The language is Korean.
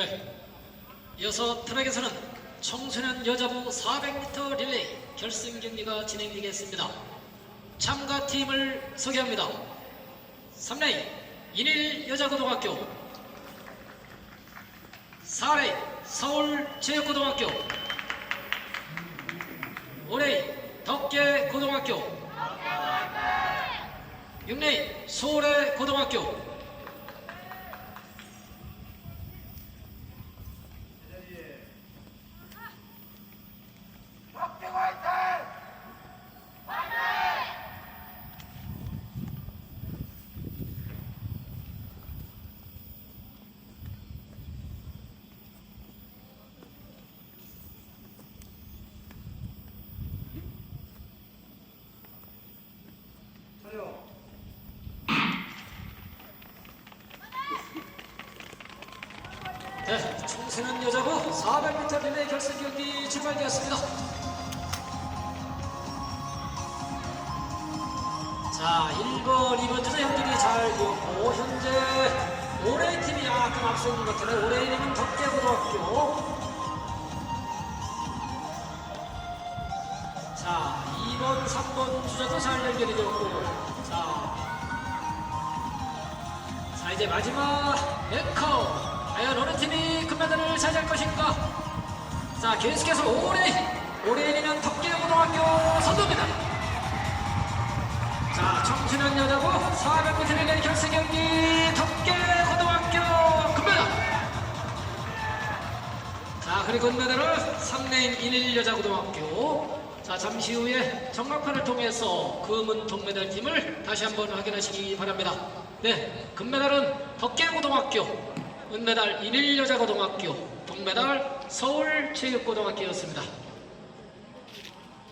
네. 이어서 트랙에서는 청소년 여자부 400m 릴레이 결승 경기가 진행되겠습니다. 참가팀을 소개합니다. 3레인 인일 여자고등학교 4레인 서울체육고등학교 5레인 덕계고등학교 6레인 소래고등학교 네, 청소년 여자부 400m 릴레이 결승 경기 출발되었습니다. 자, 1번, 2번 주자 형들이 잘 이었고 현재 올해 팀이 약간 앞서 있는 것 같은데 올해 이름은 덕계고등학교 자, 2번, 3번 주자도 잘 연결이 되었고 자, 자 이제 마지막 앵커 과연 어느 팀이 금메달을 차지할 것인가? 자 계속해서 올해 올해는 덕계고등학교 선두입니다. 자 청소년 여자부 400m 릴레이 결승 경기 덕계고등학교 금메달. 자 그리고 금메달을 3레인 1일 여자고등학교. 자 잠시 후에 정막판을 통해서 금은 동메달 팀을 다시 한번 확인하시기 바랍니다. 네 금메달은 덕계고등학교 은메달 1일 여자고등학교 동메달 서울체육고등학교였습니다